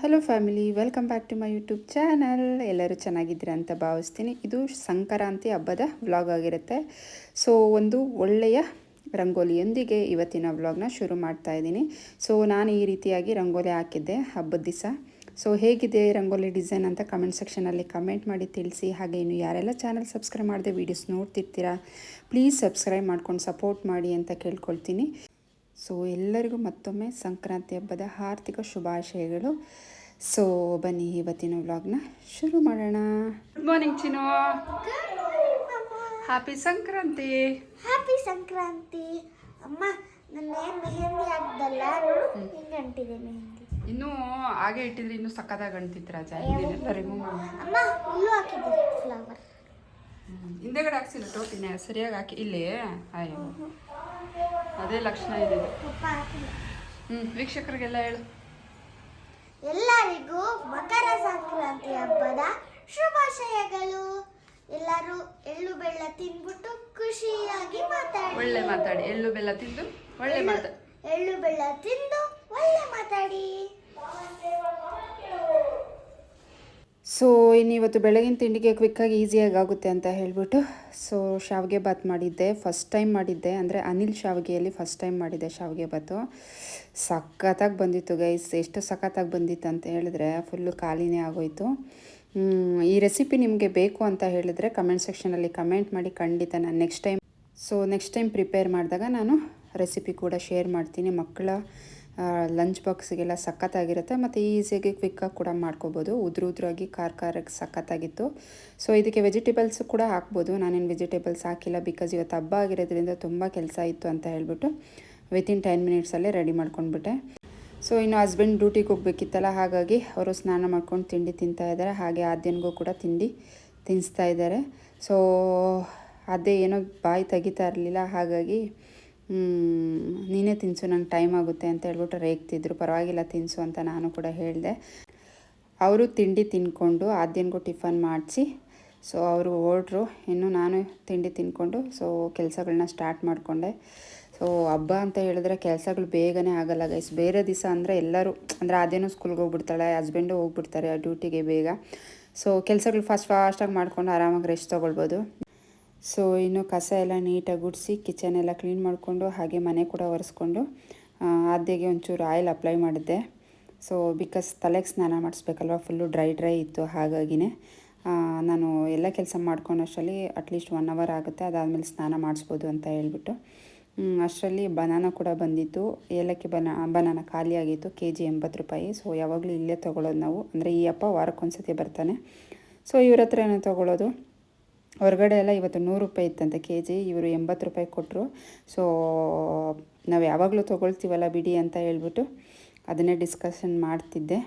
Hello family welcome back to my YouTube channel ಎಲ್ಲರೂ ಚೆನ್ನಾಗಿದ್ದೀರಾ ಅಂತ ಭಾವಿಸ್ತೀನಿ. ಇದು ಸಂಕ್ರಾಂತಿ ಹಬ್ಬದ ವ್ಲಾಗ್ ಆಗಿರುತ್ತೆ. ಸೊ ಒಂದು ಒಳ್ಳೆಯ ರಂಗೋಲಿಯೊಂದಿಗೆ ಇವತ್ತಿನ ವ್ಲಾಗ್ನ ಶುರು ಮಾಡ್ತಾ ಇದ್ದೀನಿ. ಸೊ ನಾನು ಈ ರೀತಿಯಾಗಿ ರಂಗೋಲಿ ಹಾಕಿದ್ದೆ ಹಬ್ಬದ ದಿವಸ. ಸೊ ಹೇಗಿದೆ ರಂಗೋಲಿ ಡಿಸೈನ್ ಅಂತ ಕಮೆಂಟ್ ಸೆಕ್ಷನಲ್ಲಿ ಕಮೆಂಟ್ ಮಾಡಿ ತಿಳಿಸಿ. ಹಾಗೆ ಇನ್ನು ಯಾರೆಲ್ಲ ಚಾನಲ್ ಸಬ್ಸ್ಕ್ರೈಬ್ ಮಾಡಿದೆ ವೀಡಿಯೋಸ್ ನೋಡ್ತಿರ್ತೀರಾ ಪ್ಲೀಸ್ ಸಬ್ಸ್ಕ್ರೈಬ್ ಮಾಡ್ಕೊಂಡು ಸಪೋರ್ಟ್ ಮಾಡಿ ಅಂತ ಕೇಳ್ಕೊಳ್ತೀನಿ. ಸೊ ಎಲ್ಲರಿಗೂ ಮತ್ತೊಮ್ಮೆ ಸಂಕ್ರಾಂತಿ ಹಬ್ಬದ ಆರ್ಥಿಕ ಶುಭಾಶಯಗಳು. ಸೊ ಬನ್ನಿ ಇವತ್ತಿನ ವ್ಲಾಗ್ನ ಶುರು ಮಾಡೋಣ. ಗುಡ್ ಮಾರ್ನಿಂಗ್ ಚಿನೋ ಹ್ಯಾಪಿ ಸಂಕ್ರಾಂತಿ. ಹ್ಯಾಪಿ ಸಂಕ್ರಾಂತಿ. ಅಮ್ಮ ನನ್ನ ಮೆಹಂದಿ ಹಾಕ್ದಲ್ಲ? ನೋಡು ಹಿಂಗೆ ಅಂಟಿದೆ ಮೆಹಂದಿ. ಇನ್ನೂ ಹಾಗೆ ಇಟ್ಟಿದ್ರೆ ಇನ್ನೂ ಸಕ್ಕದಾಗ ಅಂಟಿತ್ತು ರಾಜ. ಇದನ್ನೆಲ್ಲ ರಿಮೂವ್ ಮಾಡಿ ಅಮ್ಮ ಇಲ್ಲೂ ಹಾಕಿದ್ದೆ ಫ್ಲವರ್ ಹಿಂದೆಗಡೆ ಹಾಕ್ಸಿಲ್ಲ ಟೋಪಿನ. ಸರಿಯಾಗಿ ಹಾಕಿ ಇಲ್ಲಿ? ಅಯ್ಯೋ. ಅದೇ ಲಕ್ಷಣ ಇದೆ. ಹ್ಮ್ ಹ್ಞೂ ವೀಕ್ಷಕರಿಗೆಲ್ಲ ಹೇಳು. ಎಲ್ಲರಿಗೂ ಮಕರ ಸಂಕ್ರಾಂತಿ ಹಬ್ಬದ ಶುಭಾಶಯಗಳು. ಎಲ್ಲರೂ ಎಳ್ಳು ಬೆಲ್ಲ ತಿನ್ಬಿಟ್ಟು ಖುಷಿಯಾಗಿ ಮಾತಾಡಿ. ಒಳ್ಳೆ ಮಾತಾಡಿ. ಎಳ್ಳು ಬೆಲ್ಲ ತಿಂದು ಒಳ್ಳೆ ಮಾತಾಡಿ. ಎಳ್ಳು ಬೆಲ್ಲ ತಿಂದು ಒಳ್ಳೆ ಮಾತಾಡಿ ಸೊ ಇನ್ನಿವತ್ತು ಬೆಳಗಿನ ತಿಂಡಿಗೆ ಕ್ವಿಕ್ಕಾಗಿ ಈಸಿಯಾಗಿ ಆಗುತ್ತೆ ಅಂತ ಹೇಳ್ಬಿಟ್ಟು ಸೊ ಶಾವಿಗೆ ಬಾತ್ ಮಾಡಿದ್ದೆ. ಫಸ್ಟ್ ಟೈಮ್ ಮಾಡಿದ್ದೆ. ಅಂದರೆ ಅನಿಲ್ ಶಾವಿಗೆಯಲ್ಲಿ ಫಸ್ಟ್ ಟೈಮ್ ಮಾಡಿದ್ದೆ ಶಾವಿಗೆ ಭಾತು. ಸಖತ್ತಾಗಿ ಬಂದಿತ್ತು ಗೈಸ್ ಎಷ್ಟು ಸಖತ್ತಾಗಿ ಬಂದಿತ್ತು ಅಂತ ಹೇಳಿದ್ರೆ ಫುಲ್ಲು ಖಾಲಿನೇ ಆಗೋಯಿತು. ಈ ರೆಸಿಪಿ ನಿಮಗೆ ಬೇಕು ಅಂತ ಹೇಳಿದ್ರೆ ಕಮೆಂಟ್ ಸೆಕ್ಷನಲ್ಲಿ ಕಮೆಂಟ್ ಮಾಡಿ. ಖಂಡಿತ ನಾನು next time so next time prepare ಮಾಡಿದಾಗ ನಾನು ರೆಸಿಪಿ ಕೂಡ ಶೇರ್ ಮಾಡ್ತೀನಿ. ಮಕ್ಕಳ ಲಂಚ್ ಬಾಕ್ಸಿಗೆಲ್ಲ ಸಖತ್ತಾಗಿರುತ್ತೆ. ಮತ್ತು ಈಸಿಯಾಗಿ ಕ್ವಿಕ್ಕಾಗಿ ಕೂಡ ಮಾಡ್ಕೋಬೋದು. ಉದ್ರ ಉದ್ರಾಗಿ ಖಾರ ಖಾರಕ್ಕೆ ಸಖತ್ತಾಗಿತ್ತು. ಸೊ ಇದಕ್ಕೆ ವೆಜಿಟೇಬಲ್ಸ್ ಕೂಡ ಹಾಕ್ಬೋದು. ನಾನೇನು ವೆಜಿಟೇಬಲ್ಸ್ ಹಾಕಿಲ್ಲ ಬಿಕಾಸ್ ಇವತ್ತು ಹಬ್ಬ ಆಗಿರೋದ್ರಿಂದ ತುಂಬ ಕೆಲಸ ಇತ್ತು ಅಂತ ಹೇಳ್ಬಿಟ್ಟು ವಿತಿನ್ ಟೆನ್ ಮಿನಿಟ್ಸಲ್ಲೇ ರೆಡಿ ಮಾಡ್ಕೊಂಡ್ಬಿಟ್ಟೆ. ಸೊ ಇನ್ನು ಹಸ್ಬೆಂಡ್ ಡ್ಯೂಟಿಗೆ ಹೋಗ್ಬೇಕಿತ್ತಲ್ಲ, ಹಾಗಾಗಿ ಅವರು ಸ್ನಾನ ಮಾಡ್ಕೊಂಡು ತಿಂಡಿ ತಿಂತಾ ಇದ್ದಾರೆ. ಹಾಗೆ ಆದ್ಯನಿಗೂ ಕೂಡ ತಿಂಡಿ ತಿನ್ನಿಸ್ತಾ ಇದ್ದಾರೆ. ಸೊ ಅದೇ ಏನೋ ಬಾಯಿ ತೆಗಿತಾ ಇರಲಿಲ್ಲ. ಹಾಗಾಗಿ ನೀನೇ ತಿನ್ನಿಸು ನಂಗೆ ಟೈಮ್ ಆಗುತ್ತೆ ಅಂತ ಹೇಳ್ಬಿಟ್ಟು ರೇಗ್ತಿದ್ರು. ಪರವಾಗಿಲ್ಲ ತಿನ್ನಿಸು ಅಂತ ನಾನು ಕೂಡ ಹೇಳಿದೆ. ಅವರು ತಿಂಡಿ ತಿನ್ಕೊಂಡು ಆದ್ಯನಿಗೂ ಟಿಫನ್ ಮಾಡಿಸಿ ಸೊ ಅವರು ಹೊರಟ್ರು ಇನ್ನು ನಾನು ತಿಂಡಿ ತಿನ್ಕೊಂಡು ಸೊ ಕೆಲಸಗಳನ್ನ ಸ್ಟಾರ್ಟ್ ಮಾಡಿಕೊಂಡೆ. ಸೊ ಹಬ್ಬ ಅಂತ ಹೇಳಿದ್ರೆ ಕೆಲಸಗಳು ಬೇಗನೆ ಆಗಲ್ಲ ಗೈಸ್ ಬೇರೆ ದಿವಸ ಅಂದರೆ ಎಲ್ಲರೂ, ಅಂದರೆ ಅದೇನೋ ಸ್ಕೂಲ್ಗೆ ಹೋಗ್ಬಿಡ್ತಾಳೆ ಹಸ್ಬೆಂಡು ಹೋಗ್ಬಿಡ್ತಾರೆ ಡ್ಯೂಟಿಗೆ ಬೇಗ. ಸೊ ಕೆಲಸಗಳು ಫಾಸ್ಟ್ ಫಾಸ್ಟಾಗಿ ಮಾಡ್ಕೊಂಡು ಆರಾಮಾಗಿ ರೆಸ್ಟ್ ತೊಗೊಳ್ಬೋದು. ಸೊ ಇನ್ನು ಕಸ ಎಲ್ಲ ನೀಟಾಗಿ ಗುಡಿಸಿ ಕಿಚನ್ ಎಲ್ಲ ಕ್ಲೀನ್ ಮಾಡಿಕೊಂಡು ಹಾಗೆ ಮನೆ ಕೂಡ ಒರೆಸ್ಕೊಂಡು ಆದ್ಯಗೆ ಒಂಚೂರು ಆಯಿಲ್ ಅಪ್ಲೈ ಮಾಡಿದ್ದೆ. ಸೊ ಬಿಕಾಸ್ ತಲೆಗೆ ಸ್ನಾನ ಮಾಡಿಸ್ಬೇಕಲ್ವ, ಫುಲ್ಲು ಡ್ರೈ ಡ್ರೈ ಇತ್ತು ಹಾಗಾಗಿನೇ. ನಾನು ಎಲ್ಲ ಕೆಲಸ ಮಾಡ್ಕೊಂಡಷ್ಟರಲ್ಲಿ ಅಟ್ಲೀಸ್ಟ್ ಒನ್ ಅವರ್ ಆಗುತ್ತೆ, ಅದಾದಮೇಲೆ ಸ್ನಾನ ಮಾಡಿಸ್ಬೋದು ಅಂತ ಹೇಳ್ಬಿಟ್ಟು. ಅಷ್ಟರಲ್ಲಿ ಬನಾನ ಕೂಡ ಬಂದಿತ್ತು. ಏಲಕ್ಕಿ ಬನಾ ಬನಾನ ಖಾಲಿಯಾಗಿತ್ತು ಕೆ ಜಿ ಎಂಬತ್ತು ರೂಪಾಯಿ. ಸೊ ಯಾವಾಗಲೂ ಇಲ್ಲೇ ತೊಗೊಳ್ಳೋದು ನಾವು. ಅಂದರೆ ಈ ಅಪ್ಪ ವಾರಕ್ಕೊಂದ್ಸತಿ ಬರ್ತಾನೆ. ಸೊ ಇವ್ರ ಹತ್ರನೇ ತೊಗೊಳೋದು. ಹೊರಗಡೆ ಎಲ್ಲ ಇವತ್ತು ನೂರು ರೂಪಾಯಿ ಇತ್ತಂತೆ ಕೆ ಜಿ, ಇವರು ಎಂಬತ್ತು ರೂಪಾಯಿ ಕೊಟ್ಟರು ಸೊ ನಾವು ಯಾವಾಗಲೂ ತೊಗೊಳ್ತೀವಲ್ಲ ಬಿಡಿ ಅಂತ ಹೇಳ್ಬಿಟ್ಟು ಅದನ್ನೇ ಡಿಸ್ಕಷನ್ ಮಾಡ್ತಿದ್ದೆ.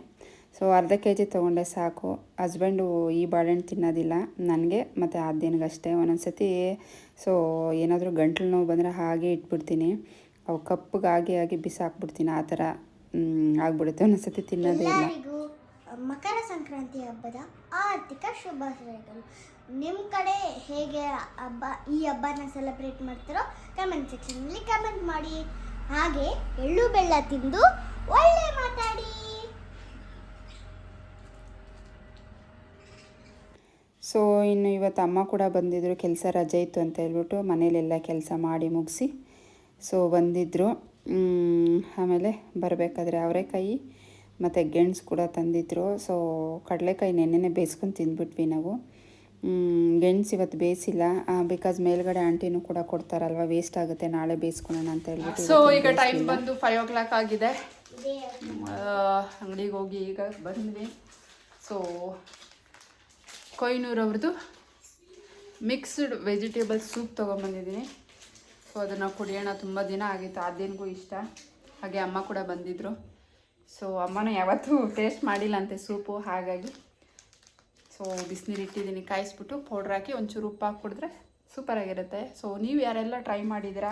ಸೊ ಅರ್ಧ ಕೆ ಜಿ ತೊಗೊಂಡೆ ಸಾಕು. ಹಸ್ಬೆಂಡು ಈ ಬಾಳೆಹಣ್ಣು ತಿನ್ನೋದಿಲ್ಲ. ನನಗೆ ಮತ್ತು ಆದ್ಯನಿಗಷ್ಟೇ ಒಂದೊಂದು ಸತಿ ಸೊ ಏನಾದರೂ ಗಂಟ್ಲು ನೋವು ಬಂದರೆ ಹಾಗೆ ಇಟ್ಬಿಡ್ತೀನಿ. ಅವು ಕಪ್ಪಿಗೆ ಆಗಿ ಆಗಿ ಬಿಸಾಕ್ಬಿಡ್ತೀನಿ. ಆ ಥರ ಆಗ್ಬಿಡುತ್ತೆ. ಒಂದೊಂದು ಸತಿ ತಿನ್ನೋದೇ ಇಲ್ಲ. ಮಕರ ಸಂಕ್ರಾಂತಿ ಹಬ್ಬದ ಆರ್ಥಿಕ ಶುಭಾಶಯಗಳು. ನಿಮ್ಮ ಕಡೆ ಹೇಗೆ ಹಬ್ಬ, ಈ ಹಬ್ಬನ ಸೆಲೆಬ್ರೇಟ್ ಮಾಡ್ತಾರೋ ಕಮೆಂಟ್ ಸೆಕ್ಷನಲ್ಲಿ ಕಮೆಂಟ್ ಮಾಡಿ. ಹಾಗೆ ಎಳ್ಳು ಬೆಲ್ಲ ತಿಂದು ಒಳ್ಳೆ ಮಾತಾಡಿ. ಸೊ ಇನ್ನು ಇವತ್ತು ಅಮ್ಮ ಕೂಡ ಬಂದಿದ್ದರು ಕೆಲಸ ರಜೆ ಇತ್ತು ಅಂತ ಹೇಳ್ಬಿಟ್ಟು ಮನೇಲೆಲ್ಲ ಕೆಲಸ ಮಾಡಿ ಮುಗಿಸಿ. ಸೊ ಬಂದಿದ್ದರು ಆಮೇಲೆ ಬರಬೇಕಾದ್ರೆ ಅವರೆಕಾಯಿ ಮತ್ತು ಗೆಣಸು ಕೂಡ ತಂದಿದ್ದರು ಸೊ ಕಡಲೆಕಾಯಿ ನೆನ್ನೆನೆ ಬೇಯಿಸ್ಕೊಂಡು ತಿಂದ್ಬಿಟ್ವಿ ನಾವು. ಗೆಣಸು ಇವತ್ತು ಬೇಯಿಸಿಲ್ಲ. ಬಿಕಾಸ್ ಮೇಲ್ಗಡೆ ಆಂಟಿನೂ ಕೂಡ ಕೊಡ್ತಾರಲ್ವ ವೇಸ್ಟ್ ಆಗುತ್ತೆ ನಾಳೆ ಬೇಯಿಸ್ಕೊಳ್ಳೋಣ ಅಂತ ಹೇಳ್ಬಿಟ್ಟು ಸೊ ಈಗ ಟೈಮ್ ಬಂದು ಫೈವ್ ಓ ಕ್ಲಾಕ್ ಆಗಿದೆ ಅಂಗಡಿಗೆ ಹೋಗಿ ಈಗ ಬಂದ್ವಿ. ಸೊ ಕೊಯ್ನೂರ್ ಅವ್ರದ್ದು ಮಿಕ್ಸ್ಡ್ ವೆಜಿಟೇಬಲ್ ಸೂಪ್ ತೊಗೊಂಬಂದಿದ್ದೀನಿ. ಸೊ ಅದನ್ನು ಕುಡಿಯೋಣ ತುಂಬ ದಿನ ಆಗಿತ್ತು ಅದೇನಿಗೂ ಇಷ್ಟ. ಹಾಗೆ ಅಮ್ಮ ಕೂಡ ಬಂದಿದ್ದರು ಸೊ ಅಮ್ಮನ ಯಾವತ್ತೂ ಟೇಸ್ಟ್ ಮಾಡಿಲ್ಲ ಅಂತೆ ಸೂಪು ಹಾಗಾಗಿ. ಸೊ ಬಿಸಿನೀರು ಇಟ್ಟಿದ್ದೀನಿ. ಕಾಯಿಸ್ಬಿಟ್ಟು ಪೌಡ್ರ್ ಹಾಕಿ ಒಂಚೂರು ಉಪ್ಪು ಹಾಕಿ ಕುಡಿದ್ರೆ ಸೂಪರಾಗಿರುತ್ತೆ. ಸೊ ನೀವು ಯಾರೆಲ್ಲ ಟ್ರೈ ಮಾಡಿದ್ದೀರಾ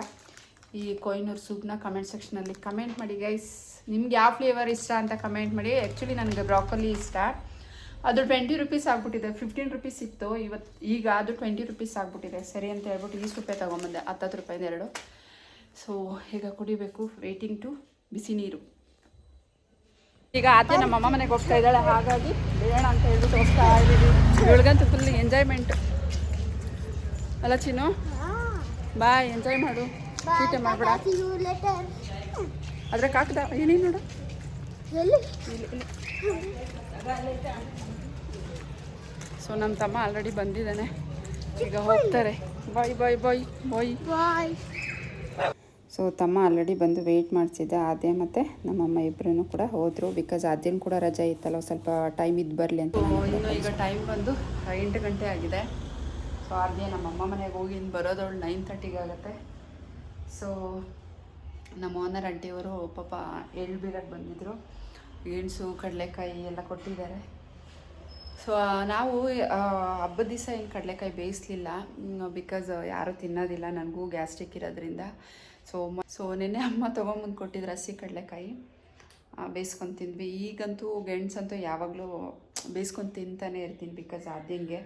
ಈ ಕೊಯ್ನೂರು ಸೂಪ್ನ ಕಮೆಂಟ್ ಸೆಕ್ಷನಲ್ಲಿ ಕಮೆಂಟ್ ಮಾಡಿ ಗೈಸ್ ನಿಮ್ಗೆ ಯಾವ ಫ್ಲೇವರ್ ಇಷ್ಟ ಅಂತ ಕಮೆಂಟ್ ಮಾಡಿ. ಆ್ಯಕ್ಚುಲಿ ನನಗೆ ಬ್ರಾಕೊಲಿ ಇಷ್ಟ. ಅದು ಟ್ವೆಂಟಿ ರುಪೀಸ್ ಆಗ್ಬಿಟ್ಟಿದೆ. ಫಿಫ್ಟೀನ್ ರುಪೀಸ್ ಇತ್ತು. ಇವತ್ತು ಈಗ ಅದು ಟ್ವೆಂಟಿ ರುಪೀಸ್ ಆಗ್ಬಿಟ್ಟಿದೆ. ಸರಿ ಅಂತ ಹೇಳ್ಬಿಟ್ಟು ಈಸ್ ರೂಪಾಯಿ ತೊಗೊಂಬಂದೆ. ಹತ್ತತ್ತು ರೂಪಾಯಿಂದ ಎರಡು. ಸೊ ಈಗ ಕುಡಿಬೇಕು. ವೇಟಿಂಗ್ ಟು ಬಿಸಿ ನೀರು. ಈಗ ಆಚೆ ನಮ್ಮ ಅಮ್ಮ ಮನೆಗೆ ಹೋಗ್ತಾ ಇದ್ದಾಳೆ. ಹಾಗಾಗಿ ಬೇಡ ಅಂತ ಹೇಳ್ಬಿಟ್ಟು ಹೋಗ್ತಾ ಇದ್ದೀವಿ. ಇವಳಿಗಂತೂ ಫುಲ್ ಎಂಜಾಯ್ಮೆಂಟ್ ಅಲ್ಲ ಚಿನ್ನು? ಬಾಯ್ ಎಂಜಾಯ್ ಮಾಡು. ಚೀಟೆ ಮಾಡಬೇಡ. ಅದ್ರ ಕಾಕದ ಏನೇನು ನೋಡು? ಸೊ ನಮ್ಮ ತಮ್ಮ ಆಲ್ರೆಡಿ ಬಂದಿದ್ದಾನೆ. ಈಗ ಹೋಗ್ತಾರೆ. Bye bye bye bye bye so ತಮ್ಮ ಆಲ್ರೆಡಿ ಬಂದು ವೆಯ್ಟ್ ಮಾಡಿಸಿದ್ದೆ ಆದ್ಯ ಮತ್ತು ನಮ್ಮಮ್ಮ ಇಬ್ಬರೂ ಕೂಡ ಹೋದರು ಬಿಕಾಸ್ ಅದೇನು ಕೂಡ ರಜೆ ಇತ್ತಲ್ಲ ಸ್ವಲ್ಪ ಟೈಮ್ ಇದ್ದು ಬರಲಿ ಅಂತ ಇನ್ನು ಈಗ ಟೈಮ್ ಬಂದು ಎಂಟು ಗಂಟೆ ಆಗಿದೆ. ಸೊ ಆದ್ಯ ನಮ್ಮ ಅಮ್ಮ ಮನೆಗೆ ಹೋಗಿ ಇನ್ನು ಬರೋದವಳು ನೈನ್ ತರ್ಟಿಗೆ ಆಗುತ್ತೆ. ಸೊ ನಮ್ಮ ಓನರ್ ಆಂಟಿಯವರು ಪಾಪ ಎಳ್ಳು ಬೀರಕ್ಕೆ ಬಂದಿದ್ದರು ಗೆಣಸು ಕಡಲೆಕಾಯಿ ಎಲ್ಲ ಕೊಟ್ಟಿದ್ದಾರೆ. ಸೊ ನಾವು ಹಬ್ಬದ ದಿವಸ ಏನು ಕಡಲೆಕಾಯಿ ಬೇಯಿಸಲಿಲ್ಲ. ಬಿಕಾಸ್ ಯಾರೂ ತಿನ್ನೋದಿಲ್ಲ ನನಗೂ ಗ್ಯಾಸ್ಟ್ರಿಕ್ ಇರೋದ್ರಿಂದ. ಸೊ ಸೊ ನಿನ್ನೆ ಅಮ್ಮ ತೊಗೊಂಬಂದು ಕೊಟ್ಟಿದ್ರು ಹಸಿ ಕಡಲೆಕಾಯಿ ಬೇಯಿಸ್ಕೊಂಡು ತಿಂದ್ವಿ. ಈಗಂತೂ ಗೆಣಸಂತೂ ಯಾವಾಗಲೂ ಬೇಯಿಸ್ಕೊಂಡು ತಿಂತಾನೆ ಇರ್ತೀನಿ ಬಿಕಾಸ್ ಅದಿಂಗೆ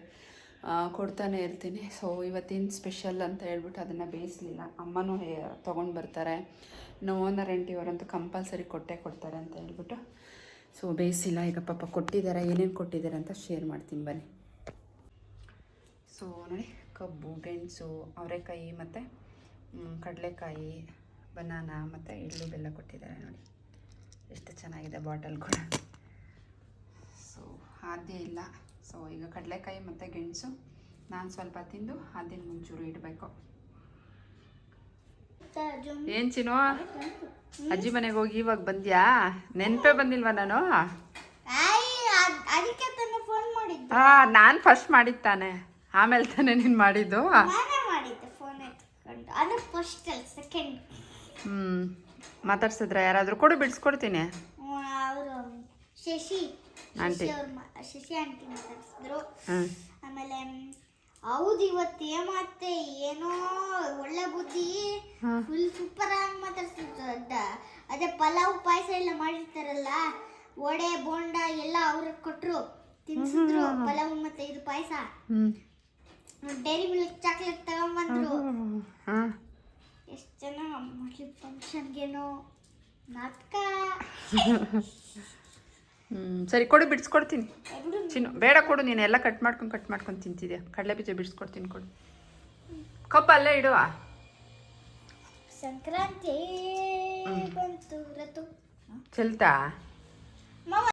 ಕೊಡ್ತಾನೆ ಇರ್ತೀನಿ. ಸೊ ಇವತ್ತಿನ ಸ್ಪೆಷಲ್ ಅಂತ ಹೇಳ್ಬಿಟ್ಟು ಅದನ್ನು ಬೇಯಿಸಲಿಲ್ಲ. ಅಮ್ಮನೂ ತೊಗೊಂಡು ಬರ್ತಾರೆ. ನೋ ಓನರ್ ಆಂಟಿಯವರಂತೂ ಕಂಪಲ್ಸರಿ ಕೊಟ್ಟೆ ಕೊಡ್ತಾರೆ ಅಂತ ಹೇಳ್ಬಿಟ್ಟು. ಸೊ ಬೇಯಿಸಿಲ್ಲ ಈಗ ಪಾಪ ಕೊಟ್ಟಿದ್ದಾರೆ. ಏನೇನು ಕೊಟ್ಟಿದ್ದಾರೆ ಅಂತ ಶೇರ್ ಮಾಡ್ತೀನಿ. ಬನ್ನಿ. ಸೊ ನೋಡಿ, ಕಬ್ಬು, ಗೆಣಸು, ಅವರೆಕಾಯಿ ಮತ್ತು ಕಡಲೆಕಾಯಿ ಬನಾನ ಮತ್ತು ಎಳ್ಳು ಬೆಲ್ಲ ಕೊಟ್ಟಿದ್ದಾರೆ ನೋಡಿ. ಎಷ್ಟು ಚೆನ್ನಾಗಿದೆ ಬಾಟಲ್ ಕೂಡ. ಸೊ ಆದ್ಯ ಇಲ್ಲ. ಸೊ ಈಗ ಕಡಲೆಕಾಯಿ ಮತ್ತು ಗೆಣಸು ನಾನು ಸ್ವಲ್ಪ ತಿಂದು ಆದ್ಯನ ಮುಂಚೂರು ಇಡಬೇಕು. ಏನು ಚಿನ್ನು ಅಜ್ಜಿ ಮನೆಗೆ ಹೋಗಿ ಇವಾಗ ಬಂದ್ಯಾ? ನೆನಪೇ ಬಂದಿಲ್ವಾ ನಾನು? ಹಾಂ ನಾನು ಫಸ್ಟ್ ಮಾಡಿದ್ದು ತಾನೆ. ಆಮೇಲೆ ತಾನೇ ನೀನು ಮಾಡಿದ್ದು. ಅದು ಫಸ್ಟ್ ಅಲ್ಲ ಸೆಕೆಂಡ್ ಹ್ಞೂ ಮಾತಾಡ್ಸಿದ್ರ ಯಾರಾದರೂ ಕೊಡು ಬಿಡಿಸ್ಕೊಡ್ತೀನಿ. ಅವರು ಶಶಿ ಆಂಟಿ. ಶಶಿ ಅವ್ರ ಶಶಿ ಆಂಟಿ ಮಾತಾಡ್ಸಿದ್ರು. ಹ್ಞೂ ಆಮೇಲೆ ಹೌದು ಇವತ್ತು ಮತ್ತೆ ಏನೋ ಒಳ್ಳೆ ಬುದ್ಧಿ ಫುಲ್ ಸೂಪರ್ ಆಗಿ ಮಾತಾಡ್ಸಿದ್ರು ಅದ- ಅದೇ ಪಲಾವ್ ಪಾಯಸ ಎಲ್ಲ ಮಾಡಿರ್ತಾರಲ್ಲ ವಡೆ ಬೋಂಡ ಎಲ್ಲ ಅವ್ರಿಗೆ ಕೊಟ್ರು ತಿನ್ಸಿದ್ರು ಪಲಾವ್ ಮತ್ತೆ ಇದು ಪಾಯಸ. ಹ್ಞೂ ಡೈರಿ ಮಿಲ್ಕ್ ಚಾಕ್ಲೇಟ್ ತಗೊಂಬಂದ್ರು. ಹಾಂ. ಎಷ್ಟು ಜನ ಮಕ್ಳು ಫಂಕ್ಷನ್ಗೇನೋ ನಾಟಕ. ಹ್ಞೂ ಸರಿ ಕೊಡು ಬಿಡಿಸ್ಕೊಡ್ತೀನಿ. ಚಿನ್ನು ಬೇಡ ಕೊಡು ನೀನು ಎಲ್ಲ ಕಟ್ ಮಾಡ್ಕೊಂಡು ಕಟ್ ಮಾಡ್ಕೊಂಡು ತಿಂತಿದ್ಯಾ? ಕಡಲೆ ಬೀಜ ಬಿಡಿಸ್ಕೊಡ್ತೀನಿ ಕೊಡು. ಕಪ್ಪ ಅಲ್ಲೇ ಇಡುವ. ಸಂಕ್ರಾಂತಿ ಬಂತು ರತು. ಚೆಲ್ತಾ?